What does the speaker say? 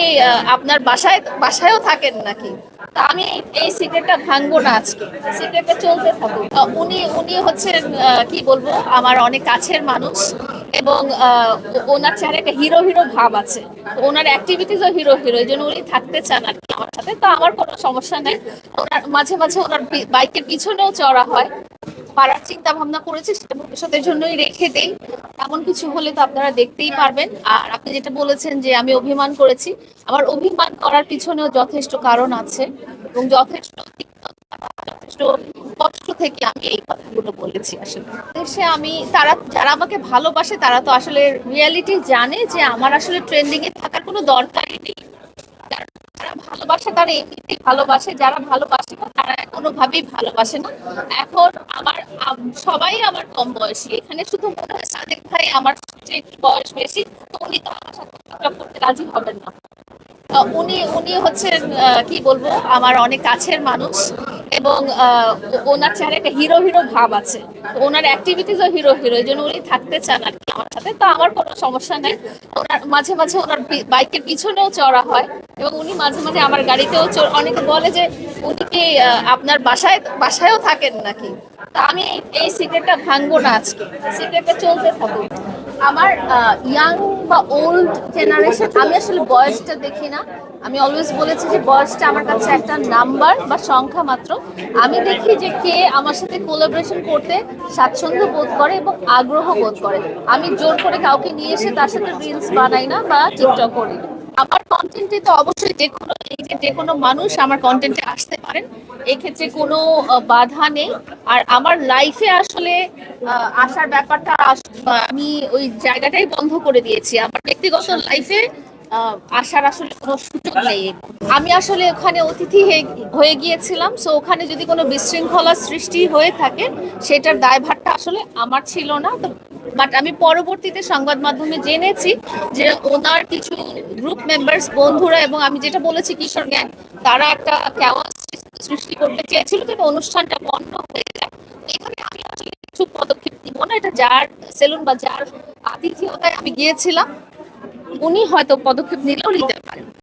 কি আপনার বাসায় বাসায়ও থাকেন নাকি? তা আমি এই সিক্রেটটা ভাঙবো না আজকে। সিক্রেটটা চলতে আহ, উনি উনি হচ্ছেন কি বলব আমার অনেক কাছের মানুষ এবং ওনার চেহারা একটা হিরো হিরো ভাব আছে। ওনার অ্যাক্টিভিটিসও হিরো হিরো এই জন্য উনি থাকতে চান আর কি আমার সাথে। তো আমার কোনো সমস্যা নেই। ওনার মাঝে মাঝে ওনার বাইকের পিছনেও চড়া হয়। পাড়ার চিন্তা ভাবনা করেছি, সেটা ভবিষ্যতের জন্যই রেখে দেই এমন কিছু হলে তো আপনারা দেখতেই পারবেন। আর আপনি যেটা বলেছেন যে আমি অভিমান করেছি, আমার অভিমান করার পিছনেও যথেষ্ট কারণ আছে এবং যথেষ্ট যথেষ্ট কষ্ট থেকে আমি এই কথাগুলো বলেছি আসলে। দেশে আমি, তারা, যারা আমাকে ভালোবাসে, তারা তো আসলে রিয়ালিটি জানে যে আমার আসলে ট্রেন্ডিং এ থাকার কোনো দরকারই নেই। যারা ভালোবাসে তারা এমনিতেই ভালোবাসে, যারা ভালোবাসে না, তারা কোনোভাবেই ভালোবাসে না। এখন আমার সবাই আমার কম বয়সী। এখানে শুধু মনে হয় সাদেক ভাই আমার চেয়ে একটু বয়স বেশি, তো উনি তো আমার সাথে করতে রাজি হবেন না। উনি উনি হচ্ছেন কি বলব, আমার অনেক কাছের মানুষ। এবং ওনার চেহারা একটা হিরো হিরো ভাব আছে। ওনার অ্যাক্টিভিটিসও হিরো হিরো, এই জন্য উনি থাকতে চান আর কি আমার সাথে। তো আমার কোনো সমস্যা নেই। ওনার মাঝে মাঝে ওনার বাইকের পিছনেও চড়া হয় এবং উনি মাঝে মাঝে আমার গাড়িতেও অনেকে বলে যে উনি কি আপনার বাসায়, বাসায়ও থাকেন নাকি? তা আমি এই সিক্রেটটা ভাঙবো না আজকে। সিক্রেটটা চলতে থাকুক। আমার ইয়াং বা ওল্ড জেনারেশন আমি আসলে বয়সটা দেখি না। আমি অলওয়েজ বলেছি যে বয়সটা আমার কাছে একটা নাম্বার বা সংখ্যা মাত্র। আমি দেখি যে কে আমার সাথে কোলাবোরেশন করতে স্বাচ্ছন্দ্য বোধ করে এবং আগ্রহ বোধ করে। আমি জোর করে কাউকে নিয়ে এসে তার সাথে রিলস বানাই না বা টিকটক করি না। আমার কন্টেন্টে তো অবশ্যই যে কোনো যে কোনো মানুষ আমার কন্টেন্টে আসতে পারেন, এক্ষেত্রে কোনো বাধা নেই। আর আমার লাইফে আসলে আসার ব্যাপারটা আমি ওই জায়গাটাই বন্ধ করে দিয়েছি। আমার ব্যক্তিগত লাইফে আসার আসলে কোনো সুযোগ নেই। আমি আসলে ওখানে অতিথি হয়ে গিয়েছিলাম সো ওখানে যদি কোনো বিশৃঙ্খলা সৃষ্টি হয়ে থাকে, সেটার দায়ভারটা আসলে আমার ছিল না। তো বাট আমি পরবর্তীতে সংবাদ মাধ্যমে জেনেছি যে ওনার কিছু গ্রুপ মেম্বার্স বন্ধুরা এবং আমি যেটা বলেছি কিশোর গ্যাং, তারা একটা কেওয়াস সৃষ্টি করতে চেয়েছিল যেটা অনুষ্ঠানটা বন্ধ হয়ে যায়। এখানে আমি আসলে কিছু পদক্ষেপ নিব না। এটা যার সেলুন বা যার আতিথেয়তায় আমি গিয়েছিলাম। উনি হয়তো পদক্ষেপ নিলেও নিতে